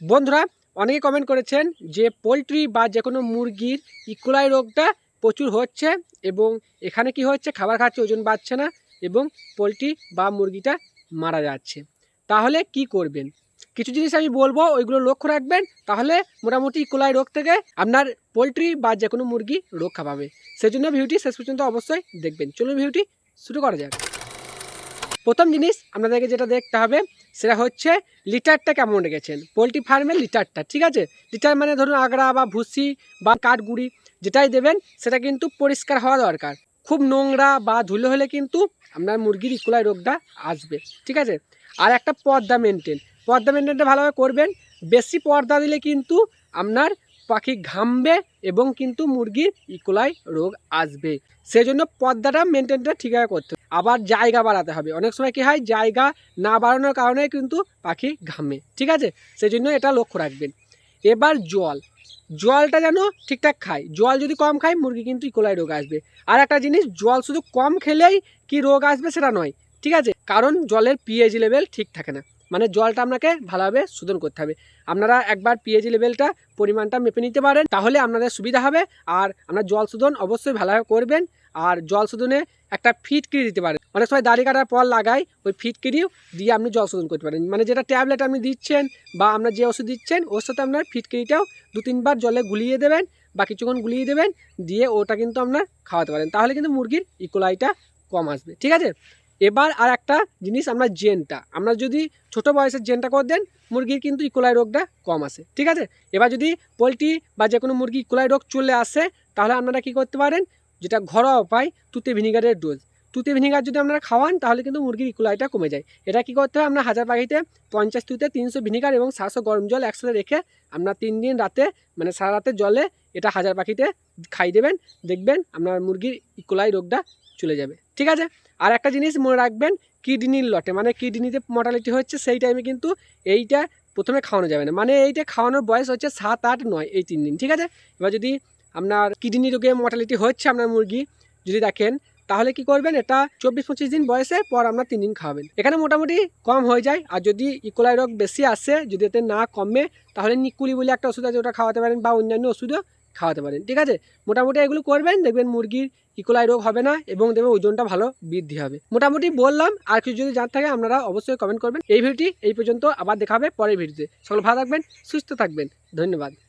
বন্ধুরা, অনেকে কমেন্ট করেছেন যে পোলট্রি বা যে কোনো মুরগির ইকোলাই রোগটা প্রচুর হচ্ছে এবং এখানে কি হচ্ছে? খাবার খাচ্ছে, ওজন বাড়ছে না এবং পোলট্রি বা মুরগিটা মারা যাচ্ছে। তাহলে কি করবেন? কিছু জিনিস আমি বলব, ওইগুলো লক্ষ্য রাখবেন, তাহলে মোটামুটি ইকোলাই রোগ থেকে আপনার পোলট্রি বা যে কোনো মুরগি রক্ষা পাবে। সেজন্য ভিডিওটি শেষ পর্যন্ত অবশ্যই দেখবেন। চলুন ভিডিওটি শুরু করা যাক। প্রথম জিনিস আপনাদেরকে যেটা দেখতে হবে সেটা হচ্ছে লিটারটা কেমন রেখেছেন? পোলট্রি ফার্মের লিটারটা, ঠিক আছে? লিটার মানে ধরুন আগড়া বা ভুসি বা কাঠগুড়ি যেটাই দেবেন, সেটা কিন্তু পরিষ্কার হওয়া দরকার। খুব নোংরা বা ধুলো হলে কিন্তু আপনার মুরগির ইকুলাই রোগটা আসবে, ঠিক আছে? আর একটা পর্দা মেনটেন পর্দা মেনটেনটা ভালোভাবে করবেন। বেশি পর্দা দিলে কিন্তু আপনার পাখি ঘামবে এবং কিন্তু মুরগির ইকোলাই রোগ আসবে। সেজন্য পর্দাটা মেনটেনটা ঠিকভাবে করতে হবে। আবার জায়গা বাড়াতে হবে। অনেক সময় কী হয়, জায়গা না বাড়ানোর কারণে কিন্তু পাখি ঘামে। ঠিক আছে? সেই জন্য এটা লক্ষ্য রাখবেন। এবার জল। জলটা যেন ঠিকঠাক খায়। জল যদি কম খায়, মুরগি কিন্তু ইকোলাই রোগ আসবে। আর একটা জিনিস, জল শুধু কম খেলেই কি রোগ আসবে সেটা নয়। ঠিক আছে? কারণ জলের পিএইচ লেভেল ঠিক থাকে না। মানে জলটা আপনাকে ভালোভাবে শোধন করতে হবে। আপনারা একবার পিএইচ লেভেলটা পরিমাণটা মেপে নিতে পারেন, তাহলে আপনাদের সুবিধা হবে। আর আপনার জল শোধন অবশ্যই ভালোভাবে করবেন, আর জল শোধনে একটা ফিটকিরি দিতে পারেন। অনেক সময় দাড়ি কাটার পর লাগাই, ওই ফিটকিরিও দিয়ে আপনি জল শোধন করতে পারেন। মানে যেটা ট্যাবলেট আপনি দিচ্ছেন, বা আপনার যে ওষুধ দিচ্ছেন, ওর সাথে আপনার ফিটকিরিটাও দু তিনবার জলে গুলিয়ে দেবেন, বা কিছুক্ষণ গুলিয়ে দেবেন, দিয়ে ওটা কিন্তু আপনার খাওয়াতে পারেন। তাহলে কিন্তু মুরগির ইকোলাইটা কম আসবে। ঠিক আছে? এবার আর একটা জিনিস আমরা জেনটা আমরা যদি ছোট বয়সের জেনটা করে দেন, মুরগির কিন্তু ইকোলাই রোগটা কম আসে, ঠিক আছে? এবার যদি পোলট্রি বা যে কোনো মুরগি ইকোলাই রোগ চলে আসে, তাহলে আপনারা কী করতে পারেন? যেটা ঘরোয়া উপায়, তুতে ভিনিগারের ডোজ তুতে ভিনিগার যদি আপনারা খাওয়ান, তাহলে কিন্তু মুরগির ইকুলাইটা কমে যায়। এটা কি করতে হবে আপনার হাজার পাখিতে পঞ্চাশ তুতে তিনশো ভিনিগার এবং সাতশো গরম জল একসাথে রেখে আপনার তিন দিন রাতে মানে সারা রাতে জলে এটা হাজার পাখিতে খাই দেবেন। দেখবেন আপনার মুরগির ইকুলাই রোগটা চলে যাবে। ঠিক আছে? আর একটা জিনিস মনে রাখবেন, কিডনির লটে মানে কিডনিতে মর্টালিটি হচ্ছে সেই টাইমে কিন্তু এইটা প্রথমে খাওয়ানো যাবে না। মানে এইটা খাওয়ানোর বয়স হচ্ছে সাত, আট, নয়, এই তিন দিন। ঠিক আছে? এবার যদি আপনার কিডনি রোগে মর্টালিটি হচ্ছে আপনার মুরগি, যদি দেখেন তাহলে কি করবেন? এটা চব্বিশ পঁচিশ দিন বয়সে পর আপনার তিন দিন খাওয়াবেন। এখানে মোটামুটি কম হয়ে যায়। আর যদি ইকোলাই রোগ বেশি আসে, যদি এতে না কমে, তাহলে নিকুলি বলে একটা ওষুধ আছে, ওটা খাওয়াতে পারেন বা অন্যান্য ওষুধও খাওয়াতে পারেন। ঠিক আছে? মোটামুটি এগুলো করবেন, দেখবেন মুরগির ইকোলাই রোগ হবে না এবং দেখবেন ওজনটা ভালো বৃদ্ধি হবে। মোটামুটি বললাম, আর কিছু যদি জানতে থাকে, আপনারা অবশ্যই কমেন্ট করবেন। এই ভিডিওটি এই পর্যন্ত আবার দেখাবে পরের ভিডিওতে। সকল ভালো থাকবেন, সুস্থ থাকবেন। ধন্যবাদ।